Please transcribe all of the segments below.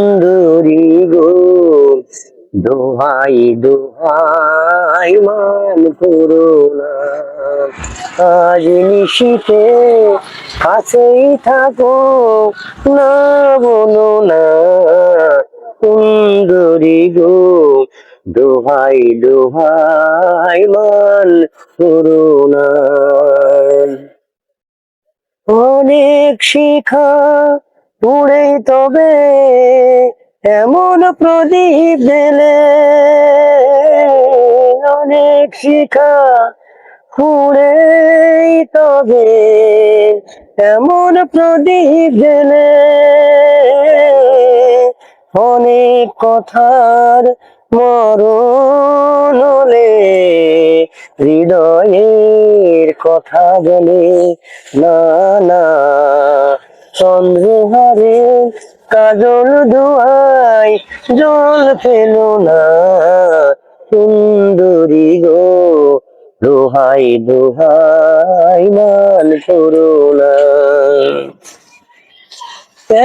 সুন্দরী গো। দোহাই দোহাই মান করুণা আজ নিশিতে কাছেই থাকো না, বলো না। সুন্দরী গো, দোহাই দোহাই মান করুণা অনেক শিখা উড়ে তবে এমন প্রদীপ দিলে অনেক শিখা উড়ে তবে এমন প্রদীপ দিলে অনেক কথার মরণ হৃদয়ের কথা বলে না না, চন্দ্রহারে কাজল দুয়াই জল পেল না। সুন্দরী গো, দোহাই দোহাই মান করো না।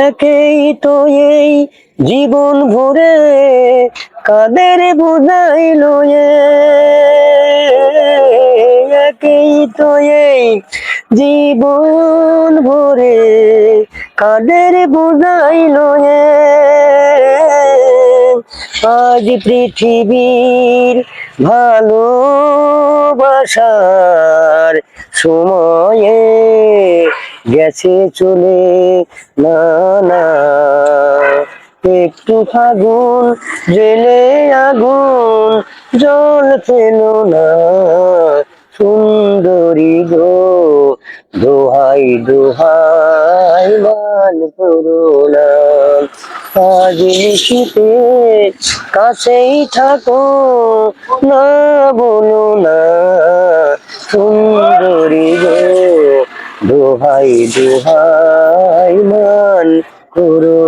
একেই তো এই জীবন ভরে কাদের বোঝাইল একেই তো এই জীবন ভরে কাদের বোঝাইল আজ পৃথিবীর ভালোবাসার সময়ে গেছে চলে না না একটু ফাগুন, জেলে আগুন, জল পেল না। সুন্দরী গো। দোহাই দোহাই মান করুণা কাছেই থাকো না বলো না। সুন্দরী গো, দোহাই দোহাই মান করো